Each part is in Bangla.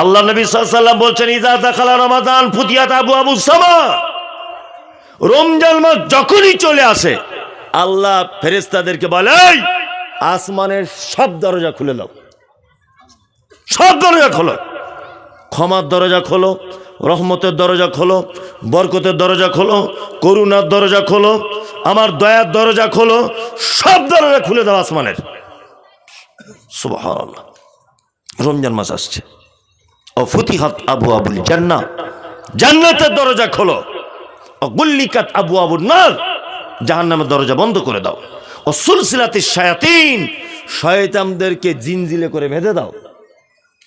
আল্লাহ নবী সাল্লাম বলছেন ইজা দেখালা রমাদান, ফুতিয়াত আবু আবু সামা। রমজান মাস যখনই চলে আসে, আল্লাহ ফেরেস্তাদেরকে বলে আসমানের সব দরজা খুলে দাও। সব দরজা খোলো। ক্ষমার দরজা খোলো, রহমতের দরজা খোলো, বরকতের দরজা খোলো, করুণার দরজা খোলো, আমার দয়ার দরজা খোলো, সব দরজা খুলে দাও আসমানের। সুবহানাল্লাহ। রমজান মাস আসছে। ও ফতিহাত আবু আবুল জান্নাত জান্নাতের দরজা খোলো। ও গুল্লিকাত আবু আবুল নার। জাহান্নামের দরজা বন্ধ করে দাও। ও সুলসিলাতে শায়াতিন। শয়তানদেরকে জিনজিলে করে বেঁধে দাও।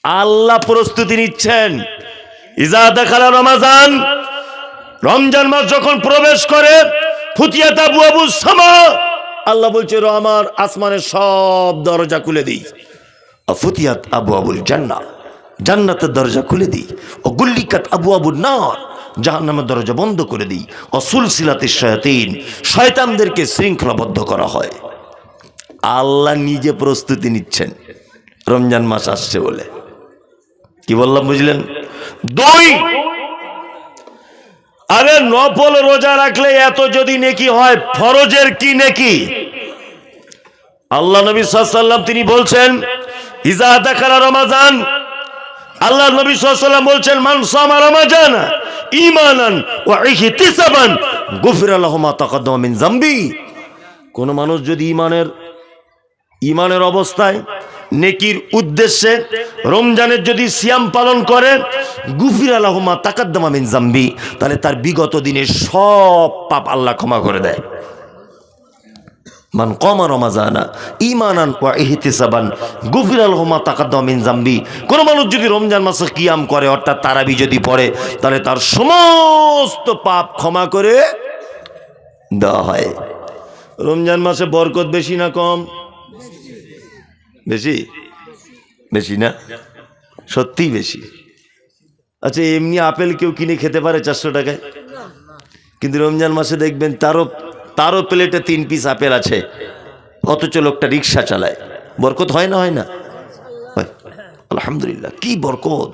আল্লাহ প্রস্তুতি নিচ্ছেন। ইজা দেখালা রমাজান। রমজান মাস যখন প্রবেশ করে ফুতিয়াত আবু আবু সামা। আল্লাহ বলছে, "রো, আমার আসমানের সব দরজা খুলে দিই। ফুতিয়াত আবু আবুল জান্না। জান্নাতের দরজা খুলে দিই। ও গুল্লিকাত আবু আবুল নার, জাহান্নামের দরজা বন্ধ করে দিই। ও সুলসিলাতে শয়াতিন, শয়তানদেরকে শৃঙ্খলাবদ্ধ করা হয়। আল্লাহ নিজে প্রস্তুতি নিচ্ছেন। রমজান মাস আসছে বলে। কি বললাম, বুঝলেন? দুই, আরে নফল রোজা রাখলে এত যদি নেকি হয়, ফরজের কি নেকি? আল্লাহ নবী সাল্লাম তিনি বলছেন ইজা দেখারা রমাজান আল্লাহ নবী সাল্লাম বলছেন, মান সামা রমাজান ইমানান ওয়া ইহতিসাবান, গুফির আল্লাহ মা তাকাদ্দামা মিন জামবি কোন মানুষ যদি ইমানের ইমানের অবস্থায় নেকির উদ্দেশ্যে রমজানের যদি সিয়াম পালন করে, গুফির আলহমা তাকাদ্দামা মিন জাম্বি তাহলে তার বিগত দিনের সব পাপ আল্লাহ ক্ষমা করে দেয়। মান কমা রমাজানা ইমানান ওয়া ইহতিসাবান গুফির আলহমা তাকাদ্দামা মিন জাম্বি। কোন মানুষ যদি রমজান মাসে কিয়াম করে, অর্থাৎ তারাবি যদি পড়ে, তাহলে তার সমস্ত পাপ ক্ষমা করে দেওয়া হয়। রমজান মাসে বরকত বেশি না কম? বেশি? বেশি না? সত্যিই বেশি। আচ্ছা এমনি আপেল কেউ কিনে খেতে পারে চারশো টাকায়? কিন্তু রমজান মাসে দেখবেন তারও তারও প্লেটে তিন পিস আপেল আছে। অথচ লোকটা রিক্সা চালায়। বরকত হয় না হয় না? আলহামদুলিল্লাহ, কি বরকত?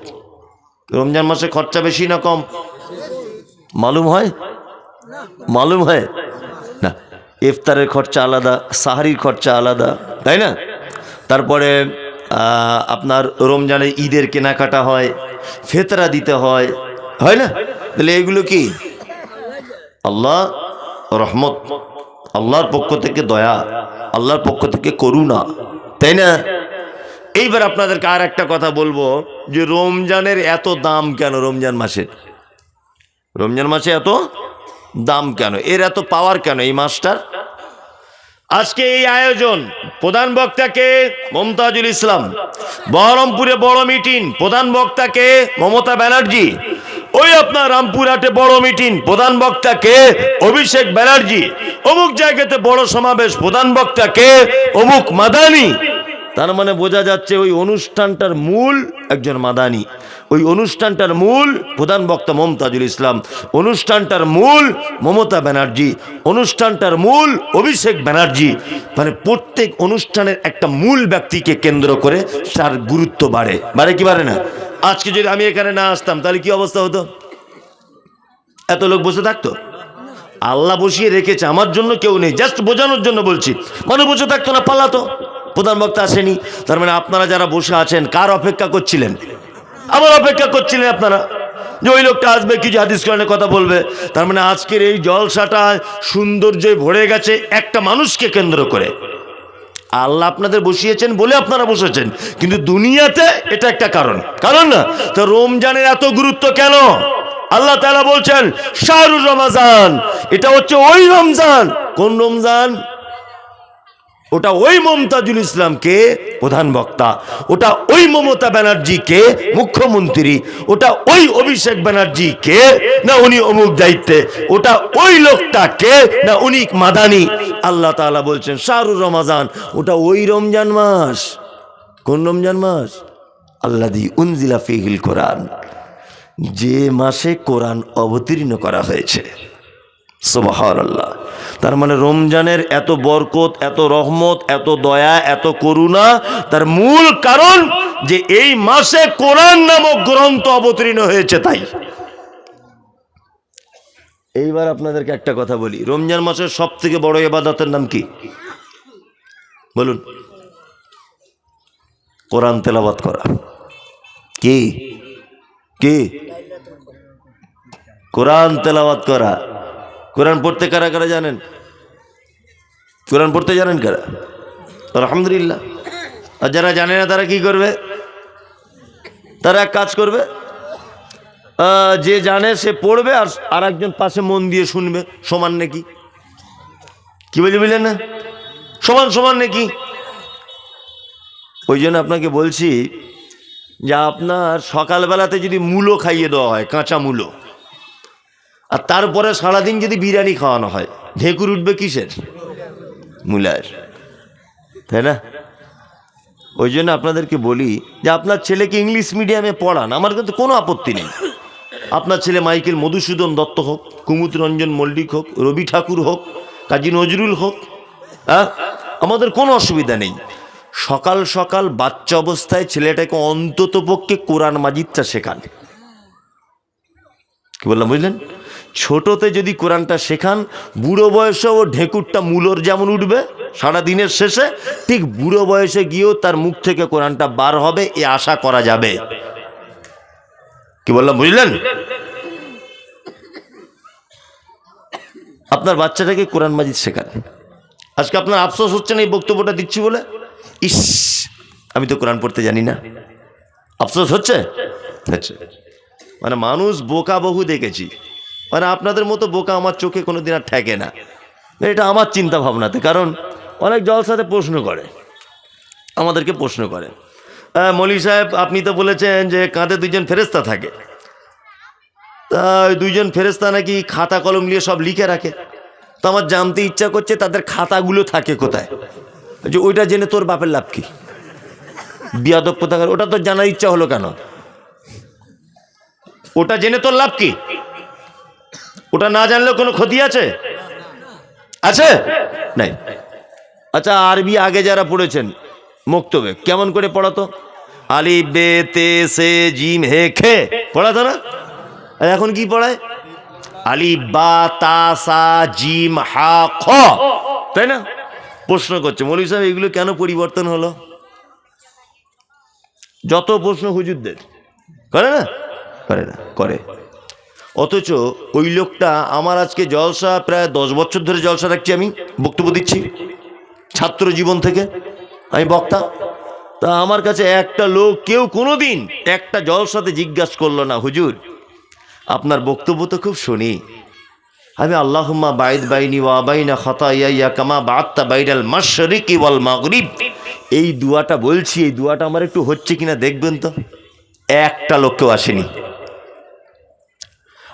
রমজান মাসে খরচা বেশি না কম? মালুম হয়? মালুম হয়? না। ইফতারের খরচা আলাদা, সাহারির খরচা আলাদা, তাই না? তারপরে আপনার রমজানে ঈদের কেনাকাটা হয়, ফেতরা দিতে হয় হয় না? তাহলে এগুলো কি? আল্লাহ রহমত। আল্লাহর পক্ষ থেকে দয়া, আল্লাহর পক্ষ থেকে করুণা, তাই না? এইবার আপনাদেরকে আর একটা কথা বলব, যে রমজানের এত দাম কেন রমজান মাসের রমজান মাসে এত দাম কেন? এর এত পাওয়ার কেন এই মাসটার? আজকে এই আয়োজন প্রধান বক্তাকে মমতাজুল ইসলাম, বহরমপুরে বড় মিটিং প্রধান বক্তাকে মমতা ব্যানার্জি ওই আপনার রামপুরহাটে বড় মিটিং। প্রধান বক্তাকে অভিষেক ব্যানার্জি। অমুক জায়গাতে বড় সমাবেশ। প্রধান বক্তাকে অমুক মাদানি। তার মানে বোঝা যাচ্ছে ওই অনুষ্ঠানটার মূল একজন মাদানি। ওই অনুষ্ঠানটার মূল প্রধান বক্তা মমতাজুল ইসলাম। অনুষ্ঠানটার মূল মমতা ব্যানার্জি। অনুষ্ঠানটার মূল অভিষেক ব্যানার্জি। মানে প্রত্যেক অনুষ্ঠানের একটা মূল ব্যক্তিকে কেন্দ্র করে তার গুরুত্ব বাড়ে। বাড়ে কি বাড়ে না? আজকে যদি আমি এখানে না আসতাম, তাহলে কি অবস্থা হতো? এত লোক বসে থাকতো? আল্লাহ বসিয়ে রেখেছে, আমার জন্য কেউ নেই জাস্ট বোঝানোর জন্য বলছি। মানুষ বসে থাকতো না, পালাতো। প্রধান বক্তা আসেনি। তার মানে আপনারা যারা বসে আছেন, কার অপেক্ষা করছিলেন? আবার অপেক্ষা করছিলেন আপনারা। যে ওই লোকটা আসবে কিছু হাদিস কোরআনের কথা বলবে। তার মানে আজকের এই জলসাটা সৌন্দর্যে ভরে গেছে একটা মানুষকে কেন্দ্র করে। আল্লাহ আপনাদের বসিয়েছেন বলে আপনারা বসেছেন। কিন্তু দুনিয়াতে এটা একটা কারণ। কারণ না? তো রমজানের এত গুরুত্ব কেন? আল্লাহ তালা বলছেন, শাহরুর রমাজান। এটা হচ্ছে ওই রমজান। কোন রমজান? ওটা ওই মমতাজুল ইসলামকে প্রধান বক্তা, ওটা ওই মমতা ব্যানার্জিকে মুখ্যমন্ত্রী, ওটা ওই অভিষেক ব্যানার্জিকে, না উনি অমুক দায়িত্বে, ওটা ওই লোকটাকে, না উনি মাদানি। আল্লাহ তাআলা বলছেন, শাহরুর রমাজান, ওটা ওই রমজান মাস। কোন রমজান মাস? আল্লাহ দি উনজিলা ফিহিল কোরআন। যে মাসে কোরআন অবতীর্ণ করা হয়েছে। সুবহানাল্লাহ। তার মানে রমজানের এত বরকত, এত রহমত, এত দয়া, এত করুণা, তার মূল কারণ যে এই মাসে কোরআন নামক গ্রন্থ অবতীর্ণ হয়েছে তাই। এইবার আপনাদেরকে একটা কথা বলি, রমজান মাসের সব থেকে বড় এবাদতের নাম কি? বলুন। কোরআন তেলাবাত করা। কি? কি? কোরআন তেলাওয়াত করা। কোরআন পড়তে কারা কারা জানেন? কোরআন পড়তে জানেন কারা? আলহামদুলিল্লাহ। আর যারা জানে না, তারা কি করবে? তারা এক কাজ করবে যে জানে সে পড়বে আর আর একজন পাশে মন দিয়ে শুনবে, সমান নাকি? কি বলি বুঝলেন না? সমান সমান নাকি? ওই জন্য আপনাকে বলছি যে আপনার সকালবেলাতে যদি মূলো খাইয়ে দেওয়া হয়, কাঁচা মূলো আর তারপরে সারাদিন যদি বিরিয়ানি খাওয়ানো হয়, ঢেকুর উঠবে কিসের? মূলার। তাই না? ওই জন্য আপনাদেরকে বলি যে আপনার ছেলেকে ইংলিশ মিডিয়ামে পড়ান, আমার কিন্তু কোনো আপত্তি নেই। আপনার ছেলে মাইকেল মধুসূদন দত্ত হোক কুমুদ রঞ্জন মল্লিক হোক, রবি ঠাকুর হোক, কাজী নজরুল হোক হ্যাঁ? আমাদের কোনো অসুবিধা নেই। সকাল সকাল বাচ্চা অবস্থায় ছেলেটাকে অন্তত পক্ষে কোরআন মাজিদটা শেখান। কি বললাম, বুঝলেন? ছোটতে যদি কোরআনটা শেখান, বুড়ো বয়সে ও ঢেকুরটা মূলর যেমন উঠবে, সারা দিনের শেষে, ঠিক বুড়ো বয়সে গিয়েও তার মুখ থেকে কোরআনটা বার হবে, এ আশা করা যাবে। কি বললাম, বুঝলেন? আপনার বাচ্চাটাকে কোরআন মাজিদ শেখান। আজকে আপনার আফসোস হচ্ছে না এই বক্তব্যটা দিচ্ছি বলে? ইস, আমি তো কোরআন পড়তে জানি না। আফসোস হচ্ছে। মানে মানুষ বোকা বহু দেখেছি। মানে আপনাদের মতো বোকা আমার চোখে কোনো দিন আর ঠেকে না। এটা আমার চিন্তা ভাবনাতে কারণ অনেক জলসাতে প্রশ্ন করে, আমাদেরকে প্রশ্ন করে। মৌলী সাহেব, আপনি তো বলেছেন যে কাঁধে দুইজন ফেরেস্তা থাকে। তা দুইজন ফেরেস্তা নাকি খাতা কলম নিয়ে সব লিখে রাখে। তো আমার জানতে ইচ্ছা করছে তাদের খাতাগুলো থাকে কোথায়? যে ওইটা জেনে তোর বাপের লাভ কি? বিয়াদব কোথাকার? ওটা তো জানার ইচ্ছা হলো কেন? ওটা জেনে তোর লাভ কি? ওটা না জানলে কোনো ক্ষতি আছে? আছে? নাই। আচ্ছা আরবি আগে যারা পড়েছেন, মুক্তবে, কেমন করে পড়াতো? আলি, বে, তে, সে, জিম, হে, খে, পড়াতো না? এখন কি পড়ায়? আলি, বা, তা, সা, জিম, হা, খ, তাই না? প্রশ্ন করছে। মৌলী সাহেব, এগুলো কেন পরিবর্তন হলো? যত প্রশ্ন হুজুরদের। করে না? করে না, করে। অথচ ওই লোকটা আমার আজকে জলসা প্রায় দশ বছর ধরে জলসা রাখছি আমি, বক্তব্য দিচ্ছি। ছাত্র জীবন থেকে। আমি বক্তা। তা আমার কাছে একটা লোক কেউ কোনো দিন একটা জলসাতে জিজ্ঞাসা করল না, হুজুর। আপনার বক্তব্য তো খুব শুনি। আমি আল্লাহুম্মা বাইদ বাইনি ওয়া বাইনা খতাইয়া কামা বাত্তা বাইরাল মাশরিকি ওয়াল মাগরিব। এই দুয়াটা বলছি, এই দুয়াটা আমার একটু হচ্ছে কিনা দেখবেন তো। একটা লোককেও আসেনি।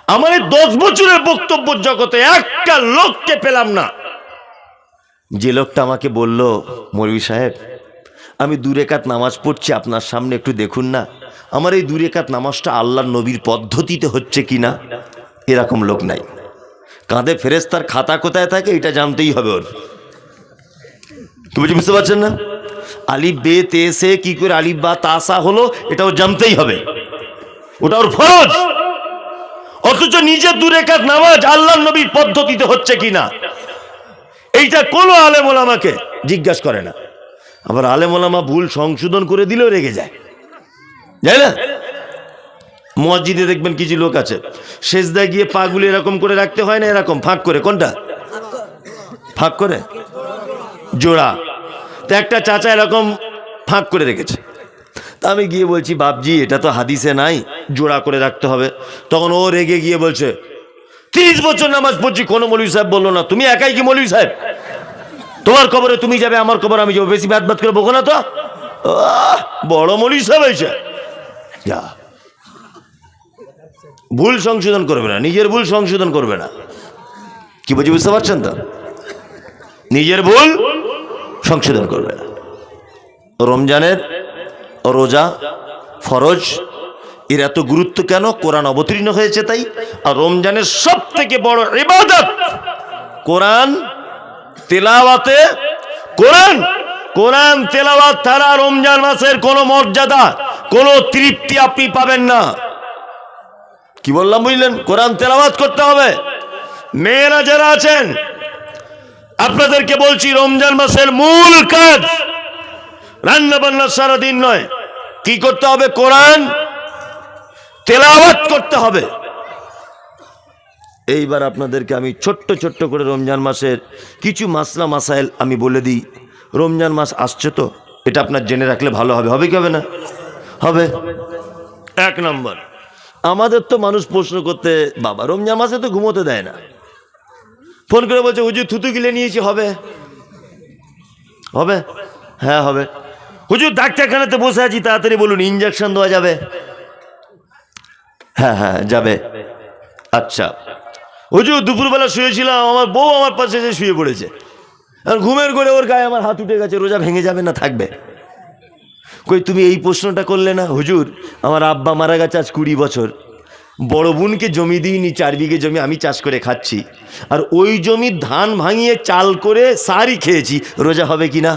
আমার এই দশ বছরের বক্তব্য জগতে একটা লোককে পেলাম না। যে লোকটা আমাকে বলল, মৌলভী সাহেব, আমি দুরেকাত নামাজ পড়ছি, আপনার সামনে একটু দেখুন না। আমার এই দুরেকাত নামাজটা আল্লাহর নবীর পদ্ধতিতে হচ্ছে কি না, এরকম লোক নাই। কাঁধে ফেরেস তার খাতা কোথায় থাকে, এটা জানতেই হবে ওর। তুমি বুঝতে পারছেন না? আলিফ বে, তে, সে, কি করে আলিফ বা তাসা হলো এটা ওর জানতেই হবে। ওটা ওর ফরজ। অথচ নিজের দূরে কাজ নামাজ আল্লাহ নবীর পদ্ধতিতে হচ্ছে কিনা? এইটা কোনো আলেম ওলামাকে জিজ্ঞাসা করে না। আবার আলেম ওলামা ভুল সংশোধন করে দিলেও রেগে যায়। যাই না? মসজিদে দেখবেন কিছু লোক আছে, সেজদায় গিয়ে পাগুলি এরকম করে রাখতে হয় না এরকম? ফাঁক করে। কোনটা? ফাঁক করে? জোড়া। তো একটা চাচা এরকম ফাঁক করে রেখেছে। তা আমি গিয়ে বলছি, বাপজি, এটা তো হাদিসে নাই। জোড়া করে রাখতে হবে। তখন ও রেগে গিয়ে বলছে, তিরিশ বছর নামাজ পড়ছি। কোনো মৌলী সাহেব বলল, না, তুমি একাই কি মৌলী সাহেব? তোমার কবরে তুমি যাবে, আমার কবর আমি যাব। বেশি ব্যাট ব্যাট করে বকো না তো। বড় মৌলী সাহেব হয়েছে যা। ভুল সংশোধন করবে না, নিজের ভুল সংশোধন করবে না। কি বলছি বুঝতে পারছেন তো? নিজের ভুল সংশোধন করবে না। রমজানের রোজা ফরজ এর এত গুরুত্ব কেন? কোরআন অবতীর্ণ হয়েছে তাই। আর রমজানের সব থেকে বড় ইবাদত কোরআন তেলাওয়াতে কোরআন। কোরআন তেলাওয়াত ছাড়া রমজান মাসের কোনো মর্যাদা, কোনো তৃপ্তি আপনি পাবেন না। কি বললাম বুঝলেন? কোরআন তেলাওয়াত করতে হবে। মেয়েরা যারা আছেন, আপনাদেরকে বলছি, রমজান মাসের মূল কাজ রান্না বান্না সারাদিন নয়। কি করতে হবে? কোরআন তেলাওয়াত করতে হবে। এইবার আপনাদেরকে আমি ছোট্ট ছোট্ট করে রমজান মাসের কিছু মাসলা মাসাইল আমি বলে দিই। রমজান মাস আসছে তো, এটা আপনার জেনে রাখলে ভালো হবে। হবে কি হবে না? হবে। এক নম্বর, আমাদের তো মানুষ প্রশ্ন করতে, বাবা, রমজান মাসে তো ঘুমোতে দেয় না। ফোন করে বলছে, হুজুর, থুতু গিলে নিয়েছি, হবে? হবে? হ্যাঁ হবে। হুজুর, ডাক্তারখানাতে বসে আছি, তাড়াতাড়ি বলুন ইঞ্জেকশন দেওয়া যাবে। হ্যাঁ হ্যাঁ যাবে। আচ্ছা। হুজুর দুপুরবেলা শুয়েছিলাম, আমার বউ আমার পাশে এসে শুয়ে পড়েছে। আর ঘুমের করে ওর গায়ে আমার হাত উঠে গেছে, রোজা ভেঙে যাবে না, থাকবে। কই, তুমি এই প্রশ্নটা করলে না, হুজুর, আমার আব্বা মারা গেছে আজ কুড়ি বছর। বড় বোনকে জমি দিইনি, চার বিঘে জমি আমি চাষ করে খাচ্ছি। আর ওই জমির ধান ভাঙিয়ে চাল করে সারই খেয়েছি, রোজা হবে কি না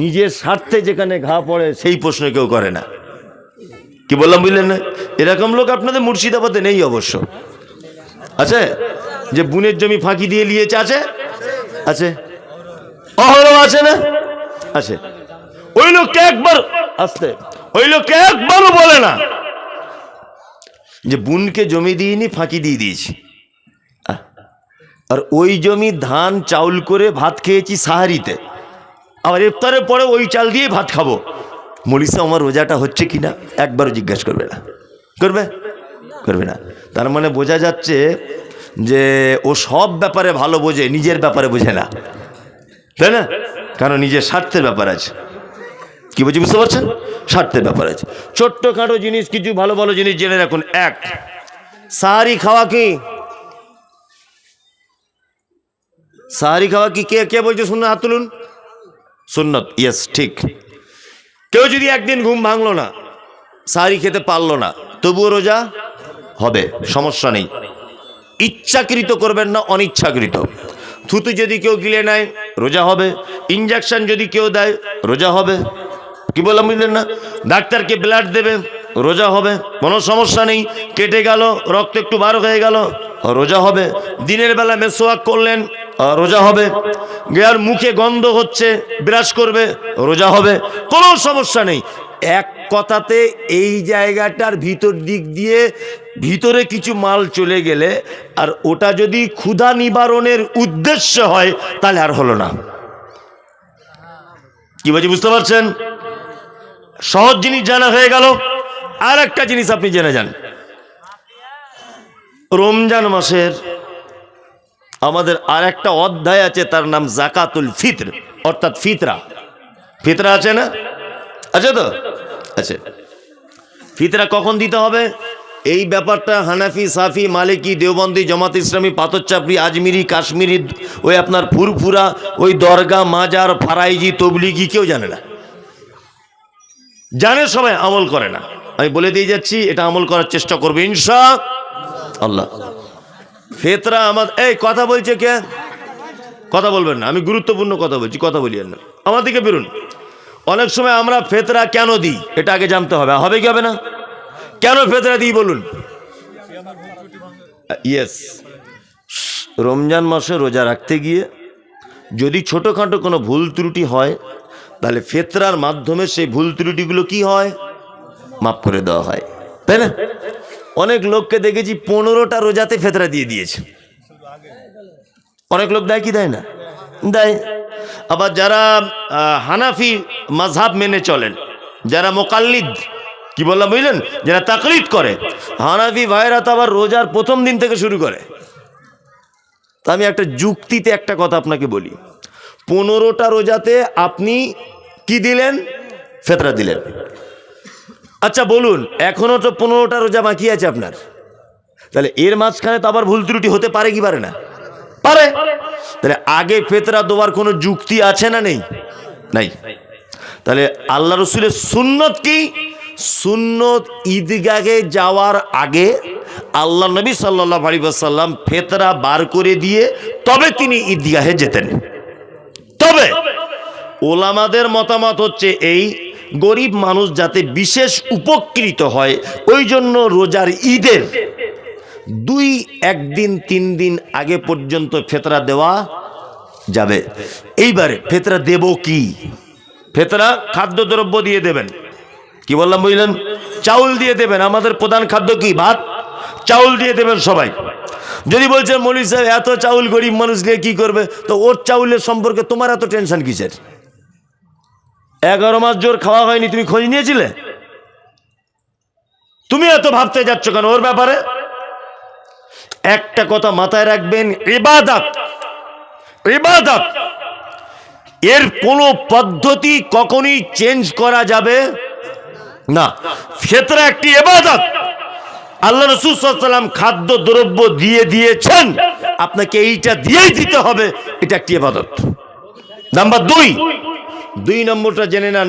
নিজের স্বার্থে যেখানে ঘা পড়ে, সেই প্রশ্ন কেউ করে না। কি বললাম বুঝলেন না? এরকম লোক আপনাদের মুর্শিদাবাদে নেই অবশ্য। আছে? যে বুনের জমি ফাঁকি দিয়ে নিয়েছে আছে? আছে? আছে না? আছে। ওই লোককে একবার আসতে, ওই লোককে একবারও বলে না। যে বুনকে জমি দিইনি, ফাঁকি দিয়ে দিয়েছি। আর ওই জমি ধান, চাউল করে ভাত খেয়েছি সাহারিতে। আবার ইফতারের পরে ওই চাল দিয়ে ভাত খাব। মলিসা আমার রোজাটা হচ্ছে কি না একবারও জিজ্ঞাসা করবে না। করবে? করবে না। তার মানে বোঝা যাচ্ছে যে ও সব ব্যাপারে ভালো বোঝে, নিজের ব্যাপারে বোঝে না। তাই না? কারণ নিজের স্বার্থের ব্যাপার আছে। কি বলছি, বুঝতে পারছেন? স্বার্থের ব্যাপার আছে। ছোট্ট খাটো জিনিস, কিছু ভালো ভালো জিনিস জেনে রাখুন। এক, সাহারি খাওয়া কি? সাহারি খাওয়া কি? কে কে বলছে? শুনুন হাত তুলুন। সুন্নত ইয়েস ঠিক। কেউ যদি একদিন ঘুম ভাঙলো না, সাহারি খেতে পারল না, তবুও রোজা হবে, সমস্যা নেই। ইচ্ছাকৃত করবেন না, অনিচ্ছাকৃত। থুতু যদি কেউ গিলে নেয়, রোজা হবে। ইঞ্জেকশন যদি কেউ দেয়, রোজা হবে। কি বললাম, বুঝলেন না? ডাক্তারকে ব্লাড দেবে, রোজা হবে। কোনো সমস্যা নেই, কেটে গেল, রক্ত একটু বার হয়ে গেল, রোজা হবে। দিনের বেলা মেসোয়াক করলেন রোজা হবে। গেয়ার মুখে গন্ধ হচ্ছে, বিরাজ করবে, রোজা হবে। কোনো সমস্যা নেই। এক কথাতে এই জায়গাটার ভিতর দিক দিয়ে ভিতরে কিছু মাল চলে গেলে আর ওটা যদি ক্ষুধা নিবারণের উদ্দেশ্য হয়, তাহলে আর হলো না। কি বলছি, বুঝতে পারছেন? সহজ জিনিস জানা হয়ে গেল। আর একটা জিনিস আপনি জেনে যান। রমজান মাসের আমাদের আর একটা অধ্যায় আছে, তার নাম জাকাতুল ফিতর, অর্থাৎ ফিতরা। ফিতরা আছে না? আছে তো? আছে। ফিতরা কখন দিতে হবে? এই ব্যাপারটা হানাফি, সাফি, মালিকি, দেওবন্দি, জামাত ইসলামী, পাথরচাপড়ি, আজমিরি, কাশ্মীরি, ওই আপনার ফুরফুরা, ওই দরগা, মাজার, ফারাইজি, তবলিগি কেউ জানে না। জানে সবাই, আমল করে না। আমি বলে দিয়ে যাচ্ছি, এটা আমল করার চেষ্টা করবে, ইনশা আল্লাহ। ফেতরা আমার, এই, কথা বলছে কে? কথা বলবেন না, আমি গুরুত্বপূর্ণ কথা বলছি, কথা বলিয়েন না। আমার দিকে বেরুন অনেক সময় আমরা ফেতরা কেন দিই, এটা আগে জানতে হবে হবে কি হবে না? কেন ফেতরা দিই বলুন? ইয়েস রমজান মাসে রোজা রাখতে গিয়ে যদি ছোটোখাটো কোনো ভুল ত্রুটি হয়, তাহলে ফেতরার মাধ্যমে সেই ভুল ত্রুটিগুলো কি হয়? মাফ করে দেওয়া হয়। তাই না? অনেক লোককে দেখেছি পনেরোটা রোজাতে ফেতরা দিয়ে দিয়েছে। অনেক লোক দেয় কি দেয় না? দেয়। আবার যারা হানাফি মাঝহাব মেনে চলেন, যারা মোকাল্লিদ, কি বললাম বুঝলেন? যারা তাকলিদ করে, হানাফি ভাইরা তো আবার রোজার প্রথম দিন থেকে শুরু করে। তা আমি একটা যুক্তিতে একটা কথা আপনাকে বলি। পনেরোটা রোজাতে আপনি কি দিলেন? ফেতরা দিলেন। আচ্ছা বলুন এখনও তো পনেরোটা রোজা বাকি আছে আপনার। তাহলে এর মাঝখানে তো আবার ভুল ত্রুটি হতে পারে কি পারে না? পারে। তাহলে আগে ফেতরা দেওয়ার কোনো যুক্তি আছে না নেই? নাই। তাহলে আল্লাহ রসুলের সুন্নত কি? সুন্নত ঈদগাহে যাওয়ার আগে আল্লাহ নবী সাল্লাহ আলী সাল্লাম ফেতরা বার করে দিয়ে তবে তিনি ঈদগাহে যেতেন। তবে ওলামাদের মতামত হচ্ছে এই গরিব মানুষ যাতে বিশেষ উপকৃত হয়, ওই জন্য রোজার ঈদের দুই, একদিন, তিন দিন আগে পর্যন্ত ফেতরা দেওয়া যাবে। এইবারে ফেতরা দেব কি? ফেতরা খাদ্যদ্রব্য দিয়ে দেবেন। কি বললাম বুঝলেন? চাউল দিয়ে দেবেন। আমাদের প্রধান খাদ্য কি? ভাত? চাউল দিয়ে দেবেন সবাই। যদি বলছেন, মৌলী সাহেব, এত চাউল গরিব মানুষ নিয়ে কি করবে? তো ওর চাউলের সম্পর্কে তোমার এত টেনশন কিসের? এগারো মাস জোর খাওয়া হয়নি, তুমি খোঁজ নিয়েছিলে? তুমি এত ভাবতে যাচ্ছ কেন ওর ব্যাপারে? একটা কথা মাথায় রাখবেন, ইবাদত। ইবাদত। এর কোনো পদ্ধতি কখনই চেঞ্জ করা যাবে না। ফেতরা একটি এবাদত আল্লাহ রসুল সাল্লাম খাদ্য, দ্রব্য দিয়ে দিয়েছেন। আপনাকে এইটা দিয়েই দিতে হবে, এটা একটি এবাদত নাম্বার দুই দুই নম্বরটা জেনে নেন।